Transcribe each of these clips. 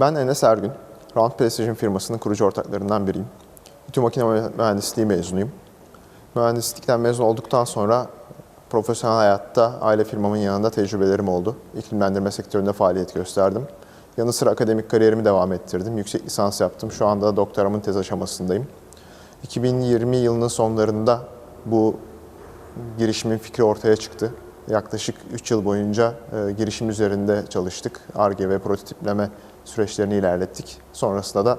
Ben Enes Ergün. Round Precision firmasının kurucu ortaklarından biriyim. İTÜ Makine Mühendisliği mezunuyum. Mühendislikten mezun olduktan sonra profesyonel hayatta aile firmamın yanında tecrübelerim oldu. İklimlendirme sektöründe faaliyet gösterdim. Yanı sıra akademik kariyerimi devam ettirdim. Yüksek lisans yaptım. Şu anda doktoramın tez aşamasındayım. 2020 yılının sonlarında bu girişimin fikri ortaya çıktı. Yaklaşık 3 yıl boyunca e, girişim üzerinde çalıştık. ARGE ve prototipleme süreçlerini ilerlettik. Sonrasında da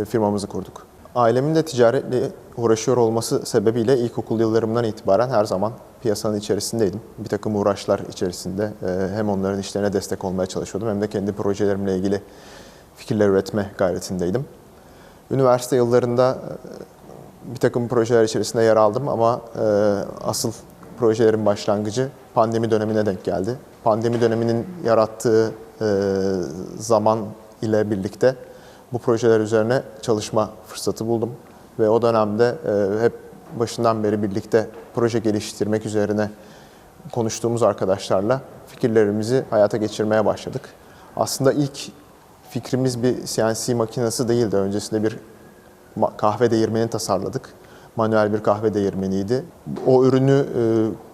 e, firmamızı kurduk. Ailemin de ticaretle uğraşıyor olması sebebiyle ilkokul yıllarımdan itibaren her zaman piyasanın içerisindeydim. Bir takım uğraşlar içerisinde e, hem onların işlerine destek olmaya çalışıyordum hem de kendi projelerimle ilgili fikirler üretme gayretindeydim. Üniversite yıllarında e, bir takım projeler içerisinde yer aldım ama asıl projelerin başlangıcı pandemi dönemine denk geldi. Pandemi döneminin yarattığı zaman ile birlikte bu projeler üzerine çalışma fırsatı buldum. Ve o dönemde e, hep başından beri birlikte proje geliştirmek üzerine konuştuğumuz arkadaşlarla fikirlerimizi hayata geçirmeye başladık. Aslında ilk fikrimiz bir CNC makinesi değildi. Öncesinde bir kahve değirmeni tasarladık. Manuel bir kahve değirmeniydi. O ürünü e,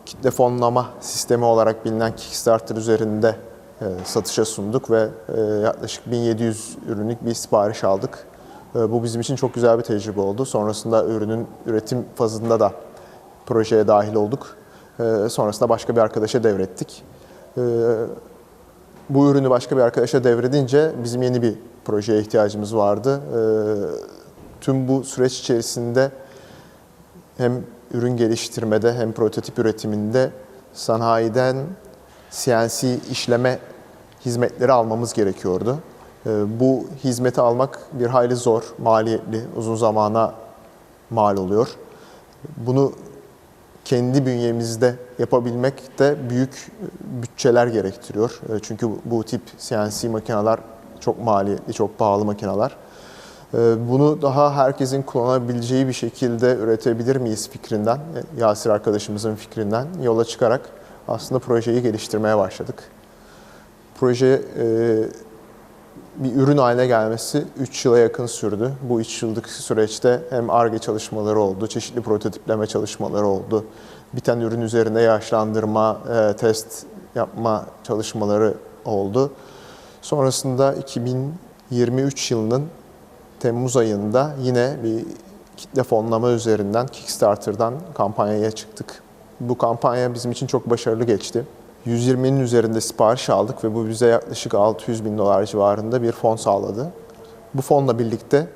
kitle fonlama sistemi olarak bilinen Kickstarter üzerinde e, satışa sunduk ve e, yaklaşık 1700 ürünlük bir sipariş aldık. E, bu bizim için çok güzel bir tecrübe oldu. Sonrasında ürünün üretim fazında da projeye dahil olduk. E, sonrasında başka bir arkadaşa devrettik. E, bu ürünü başka bir arkadaşa devredince bizim yeni bir projeye ihtiyacımız vardı. Tüm bu süreç içerisinde hem ürün geliştirmede hem prototip üretiminde sanayiden CNC işleme hizmetleri almamız gerekiyordu. Ee, Bu hizmeti almak bir hayli zor, maliyetli, uzun zamana mal oluyor. Bunu kendi bünyemizde yapabilmek de büyük bütçeler gerektiriyor. E, Çünkü bu tip CNC makineler çok maliyetli, çok pahalı makineler. E, Bunu daha herkesin kullanabileceği bir şekilde üretebilir miyiz fikrinden, e, Yasir arkadaşımızın fikrinden yola çıkarak aslında projeyi geliştirmeye başladık. Proje e, bir ürün haline gelmesi 3 yıla yakın sürdü. Bu 3 yıllık süreçte hem ARGE çalışmaları oldu, çeşitli prototipleme çalışmaları oldu. Biten ürün üzerinde yaşlandırma, e, test yapma çalışmaları oldu. Sonrasında 2023 yılının Temmuz ayında yine bir kitle fonlama üzerinden Kickstarter'dan kampanyaya çıktık. Bu kampanya bizim için çok başarılı geçti. 120'nin üzerinde sipariş aldık ve bu bize yaklaşık 600 bin dolar civarında bir fon sağladı. Bu fonla birlikte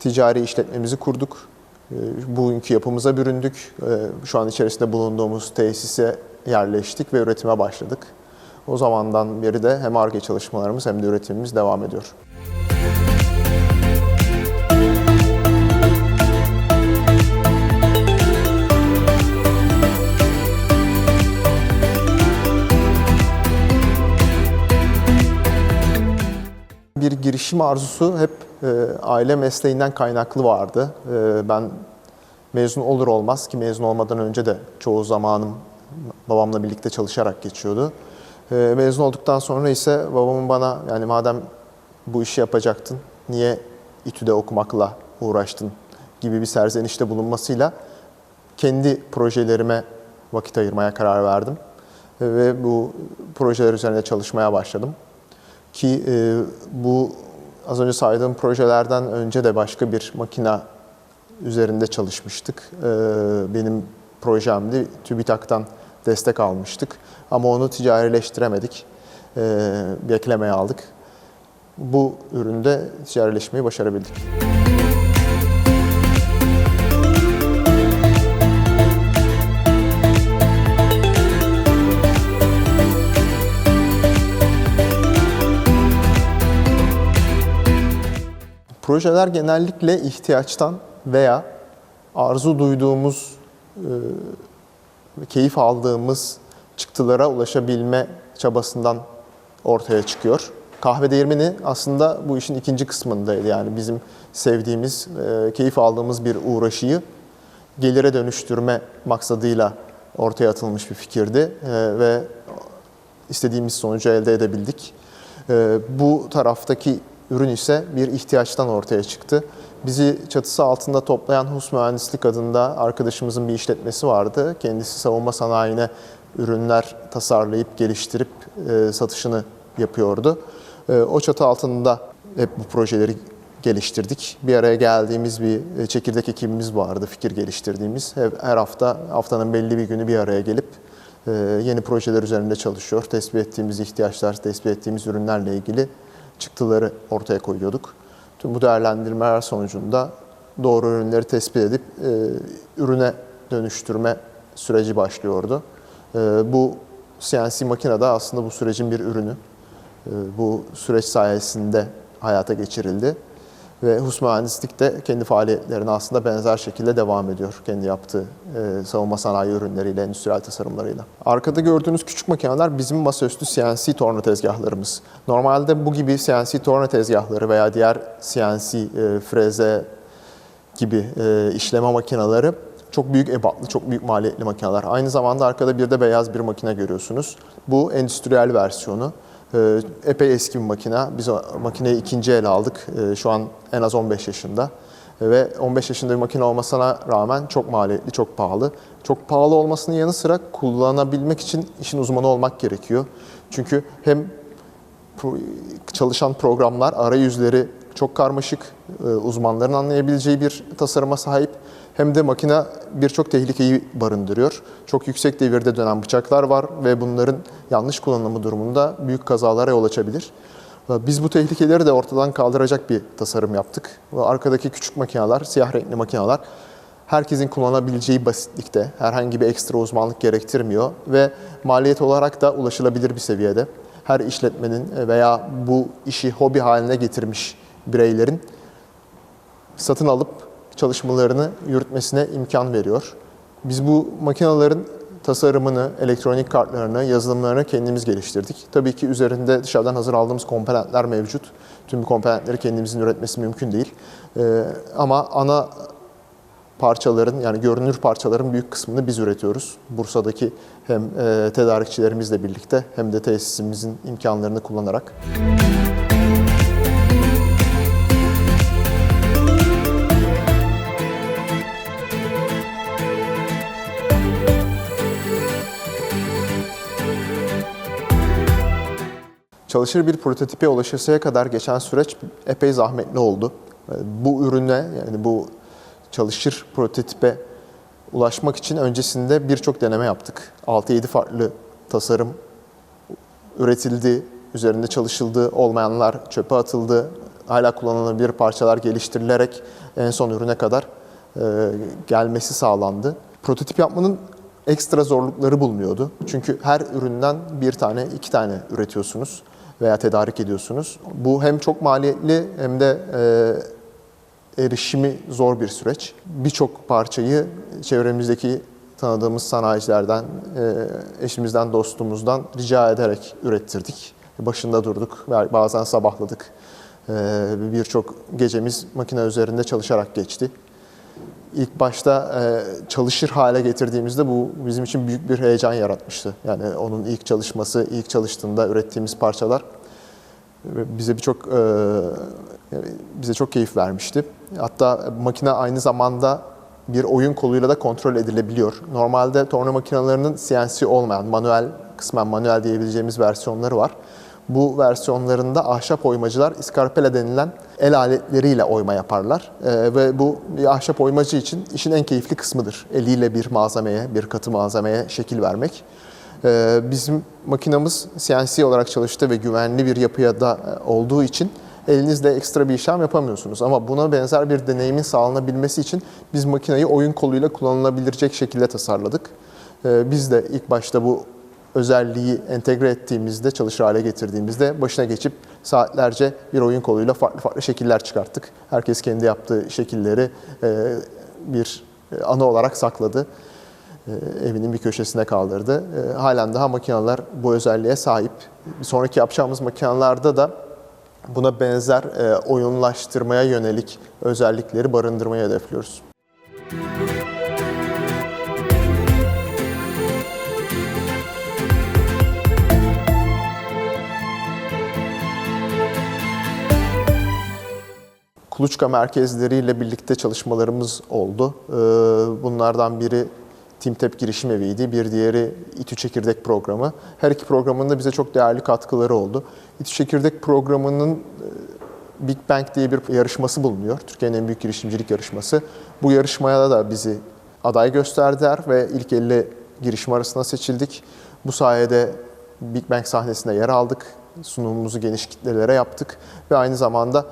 ticari işletmemizi kurduk. Ee, Bugünkü yapımıza büründük. Ee, Şu an içerisinde bulunduğumuz tesise yerleştik ve üretime başladık. O zamandan beri de hem ARGE çalışmalarımız hem de üretimimiz devam ediyor. Bir girişim arzusu hep e, aile mesleğinden kaynaklı vardı. E, ben mezun olur olmaz ki mezun olmadan önce de çoğu zamanım babamla birlikte çalışarak geçiyordu. E, mezun olduktan sonra ise babamın bana yani madem bu işi yapacaktın niye İTÜ'de okumakla uğraştın gibi bir serzenişte bulunmasıyla kendi projelerime vakit ayırmaya karar verdim. E, Ve bu projeler üzerinde çalışmaya başladım. Ki e, bu az önce saydığım projelerden önce de başka bir makina üzerinde çalışmıştık. Ee, benim projemdi. TÜBİTAK'tan destek almıştık. Ama onu ticarileştiremedik. Ee, beklemeye aldık. Bu üründe ticarileşmeyi başarabildik. Projeler genellikle ihtiyaçtan veya arzu duyduğumuz, e, keyif aldığımız çıktılara ulaşabilme çabasından ortaya çıkıyor. Kahve değirmeni aslında bu işin ikinci kısmındaydı. Yani bizim sevdiğimiz, e, keyif aldığımız bir uğraşıyı gelire dönüştürme maksadıyla ortaya atılmış bir fikirdi E, ve istediğimiz sonucu elde edebildik. Bu taraftaki ürün ise bir ihtiyaçtan ortaya çıktı. Bizi çatısı altında toplayan Hus Mühendislik adında arkadaşımızın bir işletmesi vardı. Kendisi savunma sanayine ürünler tasarlayıp geliştirip e, satışını yapıyordu. E, O çatı altında hep bu projeleri geliştirdik. Bir araya geldiğimiz bir e, çekirdek ekibimiz vardı, fikir geliştirdiğimiz. Her hafta, haftanın belli bir günü bir araya gelip e, yeni projeler üzerinde çalışıyor. Tespit ettiğimiz ihtiyaçlar, tespit ettiğimiz ürünlerle ilgili çıktıları ortaya koyuyorduk. Tüm bu değerlendirmeler sonucunda doğru ürünleri tespit edip e, ürüne dönüştürme süreci başlıyordu. E, Bu CNC makine de aslında bu sürecin bir ürünü. E, Bu süreç sayesinde hayata geçirildi. Ve Hus Mühendislik de kendi faaliyetlerine aslında benzer şekilde devam ediyor. Kendi yaptığı e, savunma sanayi ürünleriyle, endüstriyel tasarımlarıyla. Arkada gördüğünüz küçük makineler bizim masaüstü CNC torna tezgahlarımız. Normalde bu gibi CNC torna tezgahları veya diğer CNC e, freze gibi e, işleme makineleri çok büyük ebatlı, çok büyük maliyetli makineler. Aynı zamanda arkada bir de beyaz bir makine görüyorsunuz. Bu endüstriyel versiyonu. E, epey eski bir makine. Biz o makineyi ikinci el aldık. E, şu an en az 15 yaşında. Ve 15 yaşında bir makine olmasına rağmen çok maliyetli, çok pahalı. Çok pahalı olmasının yanı sıra kullanabilmek için işin uzmanı olmak gerekiyor. Çünkü hem çalışan programlar, arayüzleri çok karmaşık, e, uzmanların anlayabileceği bir tasarıma sahip. Hem de makine birçok tehlikeyi barındırıyor. Çok yüksek devirde dönen bıçaklar var ve bunların yanlış kullanımı durumunda büyük kazalara yol açabilir. E, Biz bu tehlikeleri de ortadan kaldıracak bir tasarım yaptık. Arkadaki küçük makineler, siyah renkli makineler herkesin kullanabileceği basitlikte, herhangi bir ekstra uzmanlık gerektirmiyor ve maliyet olarak da ulaşılabilir bir seviyede. Her işletmenin veya bu işi hobi haline getirmiş bireylerin satın alıp çalışmalarını yürütmesine imkan veriyor. Biz bu makinelerin tasarımını, elektronik kartlarını, yazılımlarını kendimiz geliştirdik. Tabii ki üzerinde dışarıdan hazır aldığımız komponentler mevcut. Tüm komponentleri kendimizin üretmesi mümkün değil. Ee, ama ana parçaların yani görünür parçaların büyük kısmını biz üretiyoruz. Bursa'daki hem e, tedarikçilerimizle birlikte hem de tesisimizin imkanlarını kullanarak. Çalışır bir prototipe ulaşasıya kadar geçen süreç epey zahmetli oldu. E, Bu ürüne yani bu çalışır prototipe ulaşmak için öncesinde birçok deneme yaptık. 6-7 farklı tasarım üretildi, üzerinde çalışıldı, olmayanlar çöpe atıldı, hala kullanılabilir parçalar geliştirilerek en son ürüne kadar e, gelmesi sağlandı. Prototip yapmanın ekstra zorlukları bulunuyordu. Çünkü her üründen bir tane, iki tane üretiyorsunuz veya tedarik ediyorsunuz. Bu hem çok maliyetli hem de e, erişimi zor bir süreç. Birçok parçayı çevremizdeki tanıdığımız sanayicilerden, e, eşimizden, dostumuzdan rica ederek ürettirdik. Başında durduk, bazen sabahladık. E, Birçok gecemiz makine üzerinde çalışarak geçti. İlk başta e, çalışır hale getirdiğimizde bu bizim için büyük bir heyecan yaratmıştı. Yani onun ilk çalışması, ilk çalıştığında ürettiğimiz parçalar ve bize birçok e, bize çok keyif vermişti. Hatta makine aynı zamanda bir oyun koluyla da kontrol edilebiliyor. Normalde torna makinelerinin CNC olmayan, manuel, kısmen manuel diyebileceğimiz versiyonları var. Bu versiyonlarında ahşap oymacılar iskarpela denilen el aletleriyle oyma yaparlar. Ee, ve bu ahşap oymacı için işin en keyifli kısmıdır. Eliyle bir malzemeye, bir katı malzemeye şekil vermek. Ee, bizim makinamız CNC olarak çalıştı ve güvenli bir yapıya da e, olduğu için elinizle ekstra bir işlem yapamıyorsunuz. Ama buna benzer bir deneyimin sağlanabilmesi için biz makinayı oyun koluyla kullanılabilecek şekilde tasarladık. Ee, Biz de ilk başta bu özelliği entegre ettiğimizde, çalışır hale getirdiğimizde başına geçip saatlerce bir oyun koluyla farklı farklı şekiller çıkarttık. Herkes kendi yaptığı şekilleri e, bir e, anı olarak sakladı. E, Evinin bir köşesine kaldırdı. Halen daha makineler bu özelliğe sahip. Sonraki yapacağımız makinelerde da buna benzer oyunlaştırmaya yönelik özellikleri barındırmayı hedefliyoruz. Kuluçka merkezleriyle birlikte çalışmalarımız oldu. Ee, Bunlardan biri TİMTEP girişim eviydi, bir diğeri İTÜ Çekirdek programı. Her iki programın da bize çok değerli katkıları oldu. İTÜ Çekirdek programının e, Big Bang diye bir yarışması bulunuyor. Türkiye'nin en büyük girişimcilik yarışması. Bu yarışmaya da bizi aday gösterdiler ve ilk 50 girişim arasında seçildik. Bu sayede Big Bang sahnesinde yer aldık. Sunumumuzu geniş kitlelere yaptık ve aynı zamanda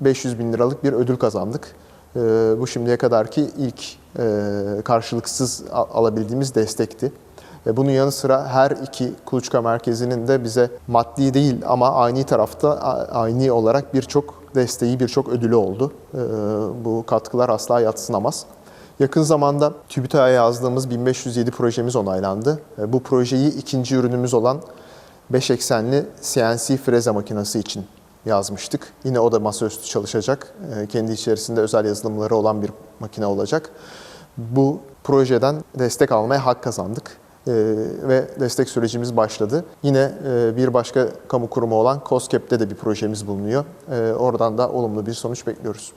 500 bin liralık bir ödül kazandık. Ee, Bu şimdiye kadarki ilk e, karşılıksız al- alabildiğimiz destekti. Ve bunun yanı sıra her iki kuluçka merkezinin de bize maddi değil ama aynı tarafta aynı olarak birçok desteği, birçok ödülü oldu. Ee, Bu katkılar asla yatsınamaz. Yakın zamanda TÜBİTAK'a yazdığımız 1507 projemiz onaylandı. Bu projeyi ikinci ürünümüz olan 5 eksenli CNC freze makinesi için yazmıştık. Yine o da masaüstü çalışacak. Ee, Kendi içerisinde özel yazılımları olan bir makine olacak. Bu projeden destek almaya hak kazandık. Ee, Ve destek sürecimiz başladı. Yine e, bir başka kamu kurumu olan COSGAP'te de bir projemiz bulunuyor. Ee, Oradan da olumlu bir sonuç bekliyoruz.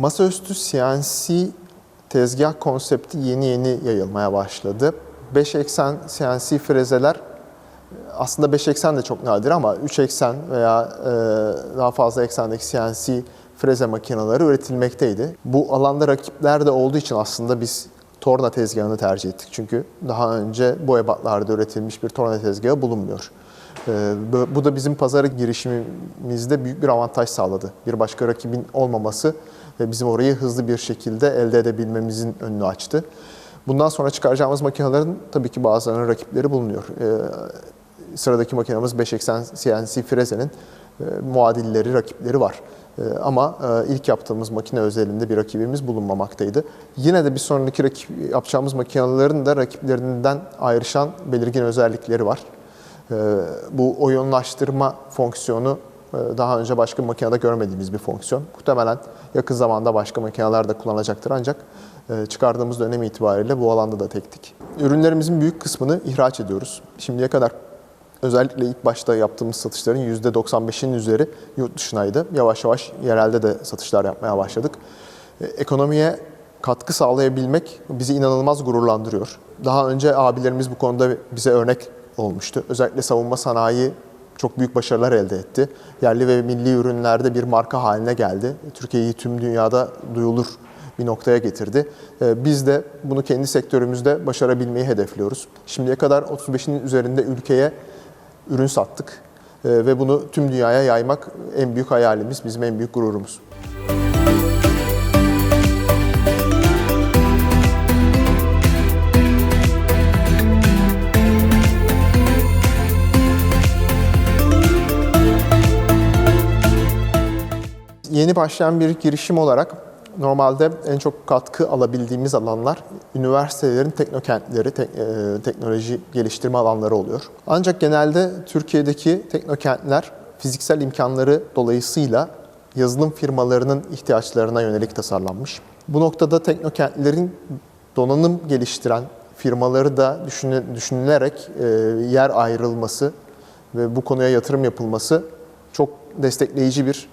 Masaüstü CNC tezgah konsepti yeni yeni yayılmaya başladı. 5 eksen CNC frezeler aslında 5 eksen de çok nadir ama 3 eksen veya e, daha fazla eksendeki CNC freze makineleri üretilmekteydi. Bu alanda rakipler de olduğu için aslında biz torna tezgahını tercih ettik. Çünkü daha önce bu ebatlarda üretilmiş bir torna tezgahı bulunmuyor. Ee, bu- da bizim pazara girişimimizde büyük bir avantaj sağladı. Bir başka rakibin olmaması ve bizim orayı hızlı bir şekilde elde edebilmemizin önünü açtı. Bundan sonra çıkaracağımız makinelerin tabii ki bazılarının rakipleri bulunuyor. Ee, Sıradaki makinemiz 580 CNC Freze'nin e, muadilleri, rakipleri var. E, Ama e, ilk yaptığımız makine özelinde bir rakibimiz bulunmamaktaydı. Yine de bir sonraki rakip, yapacağımız makinelerin de rakiplerinden ayrışan belirgin özellikleri var. Ee, Bu oyunlaştırma fonksiyonu e, daha önce başka bir makinede görmediğimiz bir fonksiyon. Muhtemelen yakın zamanda başka makineler de kullanacaktır ancak e, çıkardığımız dönem itibariyle bu alanda da tektik. Ürünlerimizin büyük kısmını ihraç ediyoruz. Şimdiye kadar özellikle ilk başta yaptığımız satışların %95'inin üzeri yurt dışındaydı. Yavaş yavaş yerelde de satışlar yapmaya başladık. E, Ekonomiye katkı sağlayabilmek bizi inanılmaz gururlandırıyor. Daha önce abilerimiz bu konuda bize örnek olmuştu. Özellikle savunma sanayi çok büyük başarılar elde etti. Yerli ve milli ürünlerde bir marka haline geldi. Türkiye'yi tüm dünyada duyulur bir noktaya getirdi. Ee, Biz de bunu kendi sektörümüzde başarabilmeyi hedefliyoruz. Şimdiye kadar 35'in üzerinde ülkeye ürün sattık. Ee, Ve bunu tüm dünyaya yaymak en büyük hayalimiz, bizim en büyük gururumuz. Yeni başlayan bir girişim olarak normalde en çok katkı alabildiğimiz alanlar üniversitelerin teknokentleri, tek- e, teknoloji geliştirme alanları oluyor. Ancak genelde Türkiye'deki teknokentler fiziksel imkanları dolayısıyla yazılım firmalarının ihtiyaçlarına yönelik tasarlanmış. Bu noktada teknokentlerin donanım geliştiren firmaları da düşünü- düşünülerek e, yer ayrılması ve bu konuya yatırım yapılması çok destekleyici bir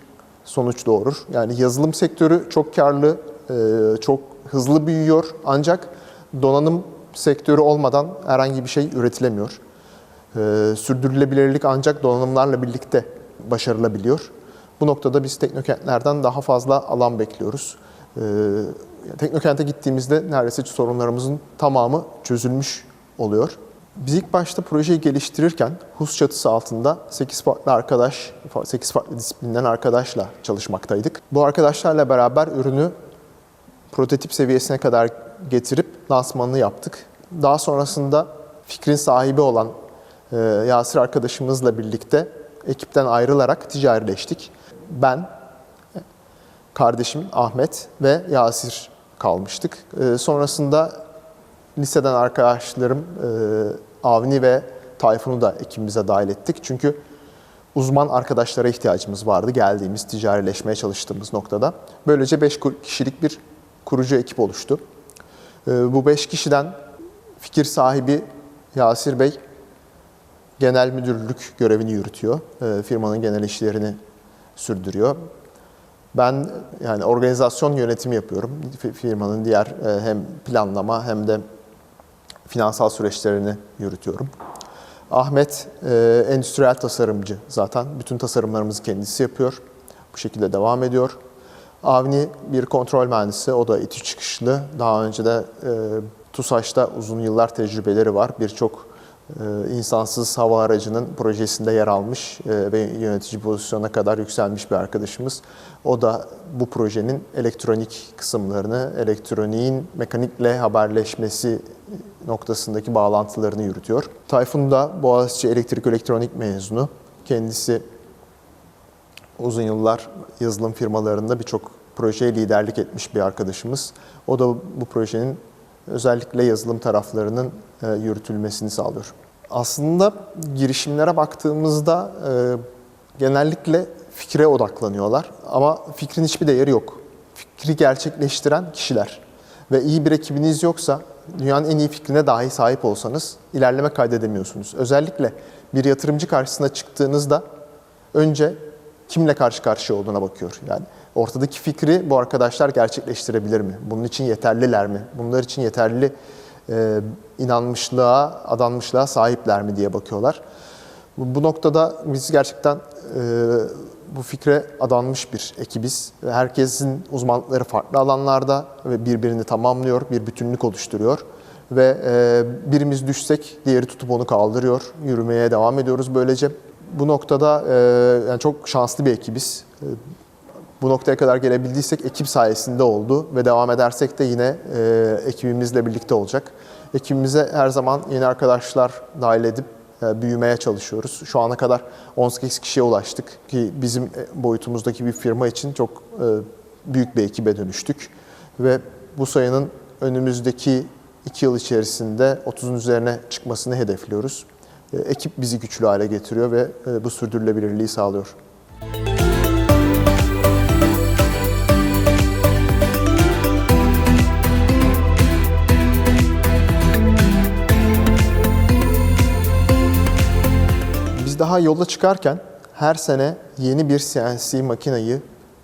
sonuç doğurur. Yani yazılım sektörü çok karlı, e, çok hızlı büyüyor ancak donanım sektörü olmadan herhangi bir şey üretilemiyor. E, Sürdürülebilirlik ancak donanımlarla birlikte başarılabiliyor. Bu noktada biz teknokentlerden daha fazla alan bekliyoruz. E, Teknokente gittiğimizde neredeyse sorunlarımızın tamamı çözülmüş oluyor. Biz ilk başta projeyi geliştirirken HUS çatısı altında 8 farklı arkadaş, 8 farklı disiplinden arkadaşla çalışmaktaydık. Bu arkadaşlarla beraber ürünü prototip seviyesine kadar getirip lansmanını yaptık. Daha sonrasında fikrin sahibi olan e, Yasir arkadaşımızla birlikte ekipten ayrılarak ticarileştik. Ben, kardeşim Ahmet ve Yasir kalmıştık. E, sonrasında liseden arkadaşlarım e, Avni ve Tayfun'u da ekibimize dahil ettik. Çünkü uzman arkadaşlara ihtiyacımız vardı geldiğimiz, ticarileşmeye çalıştığımız noktada. Böylece 5 kişilik bir kurucu ekip oluştu. E, bu 5 kişiden fikir sahibi Yasir Bey genel müdürlük görevini yürütüyor. E, firmanın genel işlerini sürdürüyor. Ben yani organizasyon yönetimi yapıyorum. Fi- Firmanın diğer e, hem planlama hem de finansal süreçlerini yürütüyorum. Ahmet e, endüstriyel tasarımcı zaten. Bütün tasarımlarımızı kendisi yapıyor. Bu şekilde devam ediyor. Avni bir kontrol mühendisi. O da İTÜ çıkışlı. Daha önce de e, TUSAŞ'ta uzun yıllar tecrübeleri var. Birçok insansız hava aracının projesinde yer almış e, ve yönetici pozisyona kadar yükselmiş bir arkadaşımız. O da bu projenin elektronik kısımlarını, elektroniğin mekanikle haberleşmesi noktasındaki bağlantılarını yürütüyor. Tayfun da Boğaziçi Elektrik Elektronik mezunu. Kendisi uzun yıllar yazılım firmalarında birçok projeye liderlik etmiş bir arkadaşımız. O da bu projenin özellikle yazılım taraflarının e, yürütülmesini sağlıyor. Aslında girişimlere baktığımızda e, genellikle fikre odaklanıyorlar ama fikrin hiçbir değeri yok. Fikri gerçekleştiren kişiler ve iyi bir ekibiniz yoksa dünyanın en iyi fikrine dahi sahip olsanız ilerleme kaydedemiyorsunuz. Özellikle bir yatırımcı karşısına çıktığınızda önce kimle karşı karşıya olduğuna bakıyor. Yani ortadaki fikri bu arkadaşlar gerçekleştirebilir mi? Bunun için yeterliler mi? Bunlar için yeterli e, inanmışlığa, adanmışlığa sahipler mi diye bakıyorlar. Bu, bu noktada biz gerçekten e, bu fikre adanmış bir ekibiz. Herkesin uzmanlıkları farklı alanlarda ve birbirini tamamlıyor, bir bütünlük oluşturuyor. Ve e, birimiz düşsek diğeri tutup onu kaldırıyor. Yürümeye devam ediyoruz böylece. Bu noktada e, yani çok şanslı bir ekibiz. Bu noktaya kadar gelebildiysek ekip sayesinde oldu ve devam edersek de yine e, ekibimizle birlikte olacak. Ekibimize her zaman yeni arkadaşlar dahil edip e, büyümeye çalışıyoruz. Şu ana kadar 18 kişiye ulaştık ki bizim e, boyutumuzdaki bir firma için çok e, büyük bir ekibe dönüştük. Ve bu sayının önümüzdeki 2 yıl içerisinde 30'un üzerine çıkmasını hedefliyoruz. E, Ekip bizi güçlü hale getiriyor ve e, bu sürdürülebilirliği sağlıyor. Daha yola çıkarken her sene yeni bir CNC makineyi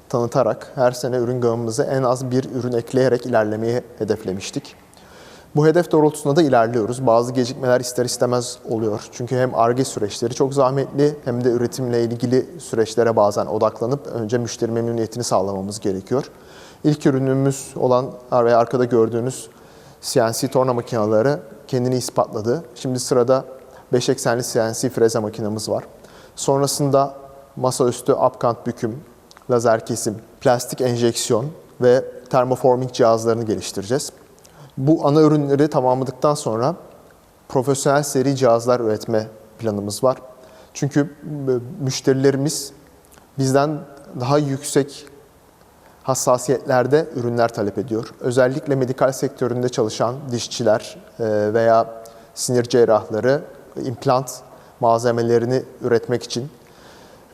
tanıtarak her sene ürün gamımıza en az bir ürün ekleyerek ilerlemeyi hedeflemiştik. Bu hedef doğrultusunda da ilerliyoruz. Bazı gecikmeler ister istemez oluyor. Çünkü hem ARGE süreçleri çok zahmetli hem de üretimle ilgili süreçlere bazen odaklanıp önce müşteri memnuniyetini sağlamamız gerekiyor. İlk ürünümüz olan ve arkada gördüğünüz CNC torna makineleri kendini ispatladı. Şimdi sırada 5 eksenli CNC freze makinamız var. Sonrasında masaüstü upkant büküm, lazer kesim, plastik enjeksiyon ve termoforming cihazlarını geliştireceğiz. Bu ana ürünleri tamamladıktan sonra profesyonel seri cihazlar üretme planımız var. Çünkü müşterilerimiz bizden daha yüksek hassasiyetlerde ürünler talep ediyor. Özellikle medikal sektöründe çalışan dişçiler veya sinir cerrahları implant malzemelerini üretmek için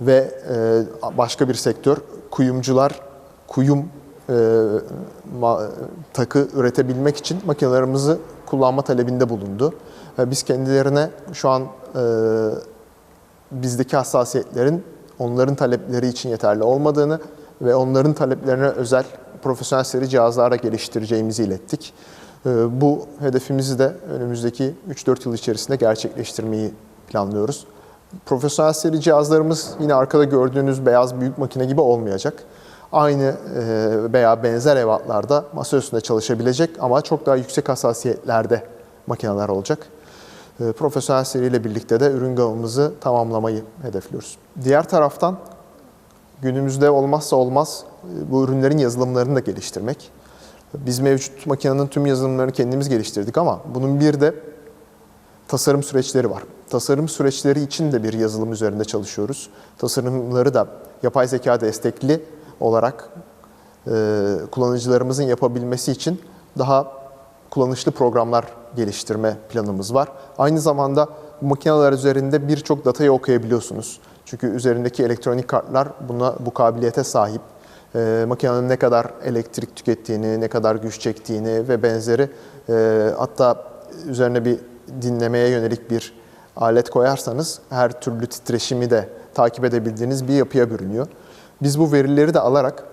ve e, başka bir sektör kuyumcular kuyum e, takı üretebilmek için makinelerimizi kullanma talebinde bulundu. E, Biz kendilerine şu an e, bizdeki hassasiyetlerin onların talepleri için yeterli olmadığını ve onların taleplerine özel profesyonel seri cihazlarla geliştireceğimizi ilettik. Ee, Bu hedefimizi de önümüzdeki 3-4 yıl içerisinde gerçekleştirmeyi planlıyoruz. Profesyonel seri cihazlarımız yine arkada gördüğünüz beyaz büyük makine gibi olmayacak. Aynı e, veya benzer ebatlarda masa üstünde çalışabilecek ama çok daha yüksek hassasiyetlerde makineler olacak. E, Profesyonel seriyle birlikte de ürün gamımızı tamamlamayı hedefliyoruz. Diğer taraftan günümüzde olmazsa olmaz e, bu ürünlerin yazılımlarını da geliştirmek. Biz mevcut makinenin tüm yazılımlarını kendimiz geliştirdik ama bunun bir de tasarım süreçleri var. Tasarım süreçleri için de bir yazılım üzerinde çalışıyoruz. Tasarımları da yapay zeka destekli olarak e, kullanıcılarımızın yapabilmesi için daha kullanışlı programlar geliştirme planımız var. Aynı zamanda bu makineler üzerinde birçok datayı okuyabiliyorsunuz. Çünkü üzerindeki elektronik kartlar buna bu kabiliyete sahip. E, makinenin ne kadar elektrik tükettiğini, ne kadar güç çektiğini ve benzeri e, hatta üzerine bir dinlemeye yönelik bir alet koyarsanız her türlü titreşimi de takip edebildiğiniz bir yapıya bürünüyor. Biz bu verileri de alarak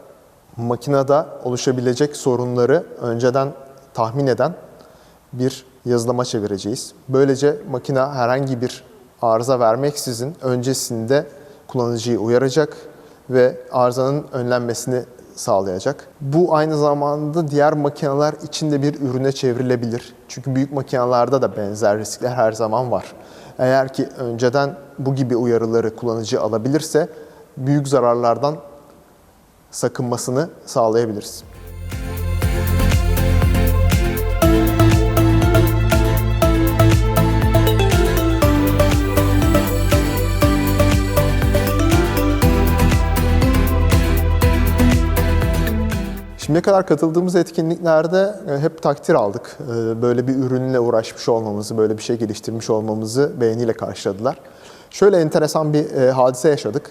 makinede oluşabilecek sorunları önceden tahmin eden bir yazılıma çevireceğiz. Böylece makine herhangi bir arıza vermeksizin öncesinde kullanıcıyı uyaracak ve arızanın önlenmesini sağlayacak. Bu aynı zamanda diğer makineler için de bir ürüne çevrilebilir. Çünkü büyük makinelerde de benzer riskler her zaman var. Eğer ki önceden bu gibi uyarıları kullanıcı alabilirse büyük zararlardan sakınmasını sağlayabiliriz. Şimdiye kadar katıldığımız etkinliklerde e, hep takdir aldık. E, Böyle bir ürünle uğraşmış olmamızı, böyle bir şey geliştirmiş olmamızı beğeniyle karşıladılar. Şöyle enteresan bir e, hadise yaşadık.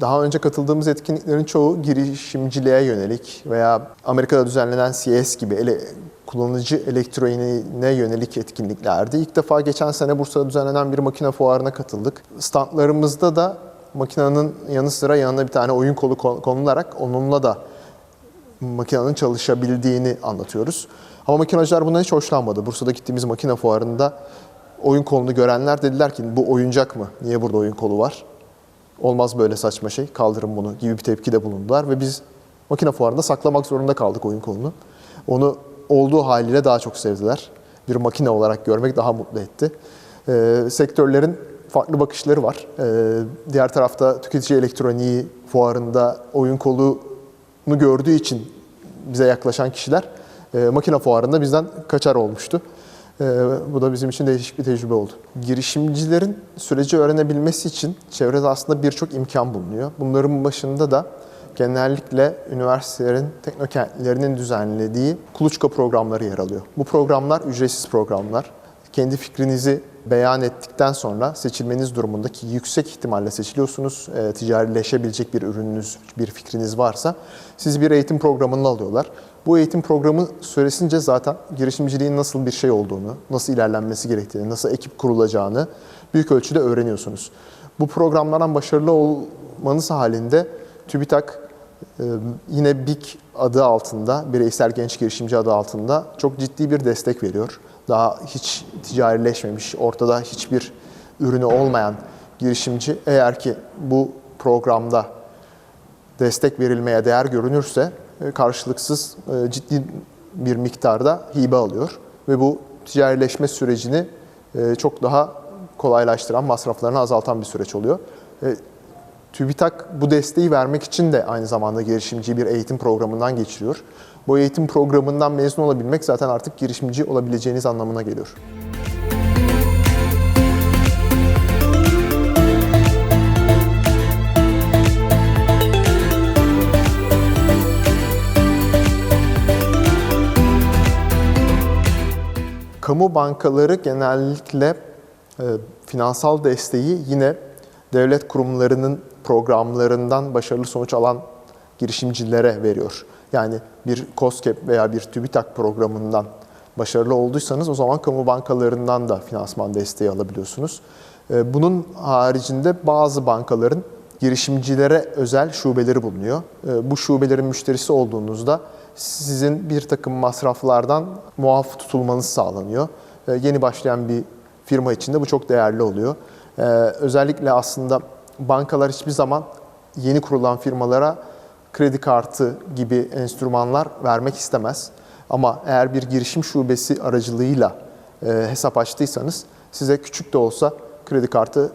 Daha önce katıldığımız etkinliklerin çoğu girişimciliğe yönelik veya Amerika'da düzenlenen CES gibi ele, kullanıcı elektroniğine yönelik etkinliklerdi. İlk defa geçen sene Bursa'da düzenlenen bir makine fuarına katıldık. Standlarımızda da makinenin yanı sıra yanına bir tane oyun kolu kon- konularak onunla da makinenin çalışabildiğini anlatıyoruz. Ama makinacılar bundan hiç hoşlanmadı. Bursa'da gittiğimiz makine fuarında oyun kolunu görenler dediler ki bu oyuncak mı? Niye burada oyun kolu var? Olmaz böyle saçma şey. Kaldırın bunu gibi bir tepkide bulundular ve biz makine fuarında saklamak zorunda kaldık oyun kolunu. Onu olduğu haliyle daha çok sevdiler. Bir makine olarak görmek daha mutlu etti. Ee, sektörlerin farklı bakışları var. Ee, diğer tarafta tüketici elektroniği fuarında oyun kolunu gördüğü için bize yaklaşan kişiler e, makine fuarında bizden kaçar olmuştu. E, bu da bizim için değişik bir tecrübe oldu. Girişimcilerin süreci öğrenebilmesi için çevrede aslında birçok imkan bulunuyor. Bunların başında da genellikle üniversitelerin, teknokentlerinin düzenlediği kuluçka programları yer alıyor. Bu programlar ücretsiz programlar. Kendi fikrinizi beyan ettikten sonra seçilmeniz durumundaki yüksek ihtimalle seçiliyorsunuz. E, ticarileşebilecek bir ürününüz, bir fikriniz varsa sizi bir eğitim programına alıyorlar. Bu eğitim programı süresince zaten girişimciliğin nasıl bir şey olduğunu, nasıl ilerlenmesi gerektiğini, nasıl ekip kurulacağını büyük ölçüde öğreniyorsunuz. Bu programlardan başarılı olmanız halinde TÜBİTAK ee, Yine BİK adı altında, bireysel genç girişimci adı altında çok ciddi bir destek veriyor. Daha hiç ticarileşmemiş, ortada hiçbir ürünü olmayan girişimci eğer ki bu programda destek verilmeye değer görünürse e, karşılıksız e, ciddi bir miktarda hibe alıyor ve bu ticarileşme sürecini e, çok daha kolaylaştıran, masraflarını azaltan bir süreç oluyor. TÜBİTAK bu desteği vermek için de aynı zamanda girişimci bir eğitim programından geçiriyor. Bu eğitim programından mezun olabilmek zaten artık girişimci olabileceğiniz anlamına geliyor. Kamu bankaları genellikle e, finansal desteği yine devlet kurumlarının programlarından başarılı sonuç alan girişimcilere veriyor. Yani bir COSGAP veya bir TÜBİTAK programından başarılı olduysanız o zaman kamu bankalarından da finansman desteği alabiliyorsunuz. E, Bunun haricinde bazı bankaların girişimcilere özel şubeleri bulunuyor. E, Bu şubelerin müşterisi olduğunuzda sizin bir takım masraflardan muaf tutulmanız sağlanıyor. E, Yeni başlayan bir firma için de bu çok değerli oluyor. Özellikle aslında bankalar hiçbir zaman yeni kurulan firmalara kredi kartı gibi enstrümanlar vermek istemez. Ama eğer bir girişim şubesi aracılığıyla e, hesap açtıysanız size küçük de olsa kredi kartı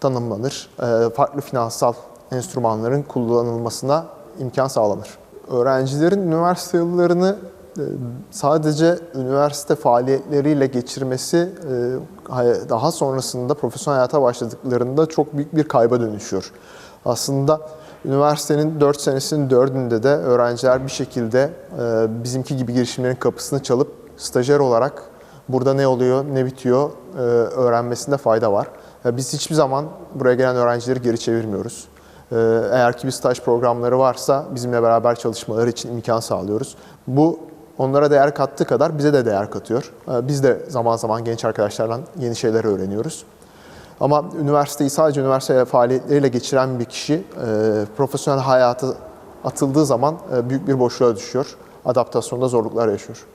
tanımlanır. E, farklı finansal enstrümanların kullanılmasına imkan sağlanır. Öğrencilerin üniversite yıllarını sadece üniversite faaliyetleriyle geçirmesi e, daha sonrasında profesyonel hayata başladıklarında çok büyük bir kayba dönüşüyor. Aslında üniversitenin 4 senesinin 4'ünde de öğrenciler bir şekilde e, bizimki gibi girişimlerin kapısını çalıp stajyer olarak burada ne oluyor, ne bitiyor e, öğrenmesinde fayda var. E, Biz hiçbir zaman buraya gelen öğrencileri geri çevirmiyoruz. E, Eğer ki bir staj programları varsa bizimle beraber çalışmaları için imkan sağlıyoruz. Bu onlara değer kattığı kadar bize de değer katıyor. E, Biz de zaman zaman genç arkadaşlarla yeni şeyler öğreniyoruz. Ama üniversiteyi sadece üniversite faaliyetleriyle geçiren bir kişi e, profesyonel hayata atıldığı zaman e, büyük bir boşluğa düşüyor. Adaptasyonda zorluklar yaşıyor.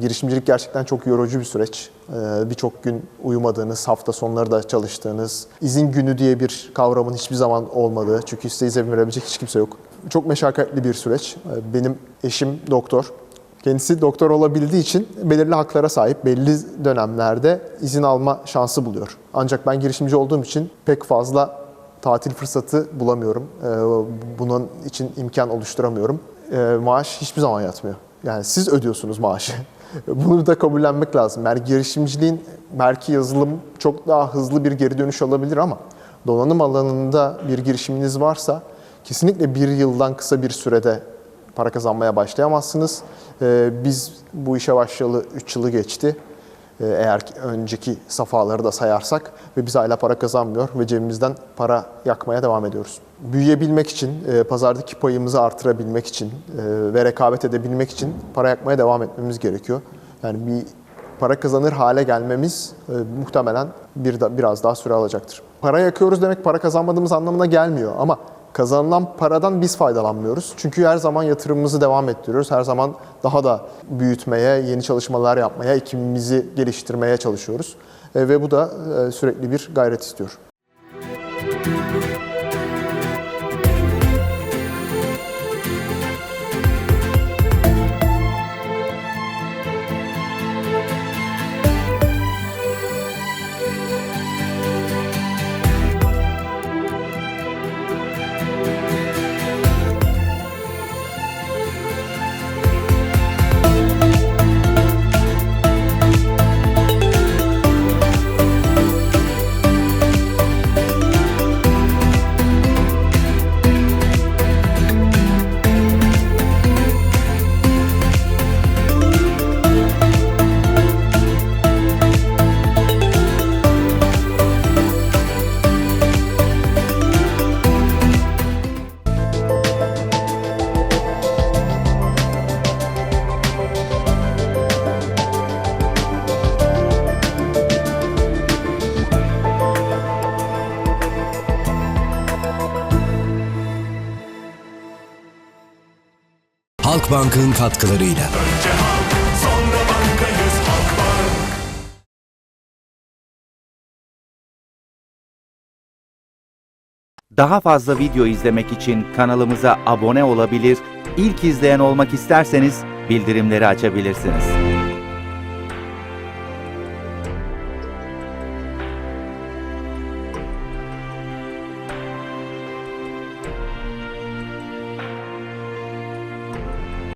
Girişimcilik gerçekten çok yorucu bir süreç. Ee, Birçok gün uyumadığınız, hafta sonları da çalıştığınız, izin günü diye bir kavramın hiçbir zaman olmadığı, çünkü size izin verebilecek hiç kimse yok. Çok meşakkatli bir süreç. Ee, Benim eşim doktor. Kendisi doktor olabildiği için belirli haklara sahip, belli dönemlerde izin alma şansı buluyor. Ancak ben girişimci olduğum için pek fazla tatil fırsatı bulamıyorum. Ee, Bunun için imkan oluşturamıyorum. Maaş hiçbir zaman yatmıyor. Yani siz ödüyorsunuz maaşı. Bunu da kabullenmek lazım. Yani girişimciliğin belki yazılım çok daha hızlı bir geri dönüş alabilir ama donanım alanında bir girişiminiz varsa kesinlikle bir yıldan kısa bir sürede para kazanmaya başlayamazsınız. Ee, Biz bu işe başlayalı 3 yılı geçti. Ee, Eğer ki önceki safhaları da sayarsak ve biz hala para kazanmıyor ve cebimizden para yakmaya devam ediyoruz. Büyüyebilmek için, e, pazardaki payımızı artırabilmek için e, ve rekabet edebilmek için para yakmaya devam etmemiz gerekiyor. Yani bir para kazanır hale gelmemiz e, muhtemelen bir da, biraz daha süre alacaktır. Para yakıyoruz demek para kazanmadığımız anlamına gelmiyor ama kazanılan paradan biz faydalanmıyoruz. Çünkü her zaman yatırımımızı devam ettiriyoruz. Her zaman daha da büyütmeye, yeni çalışmalar yapmaya, ekibimizi geliştirmeye çalışıyoruz. E, ve bu da e, sürekli bir gayret istiyor. Halkbank'ın katkılarıyla. Önce halk, sonra bankayız Halkbank. Daha fazla video izlemek için kanalımıza abone olabilir, ilk izleyen olmak isterseniz bildirimleri açabilirsiniz.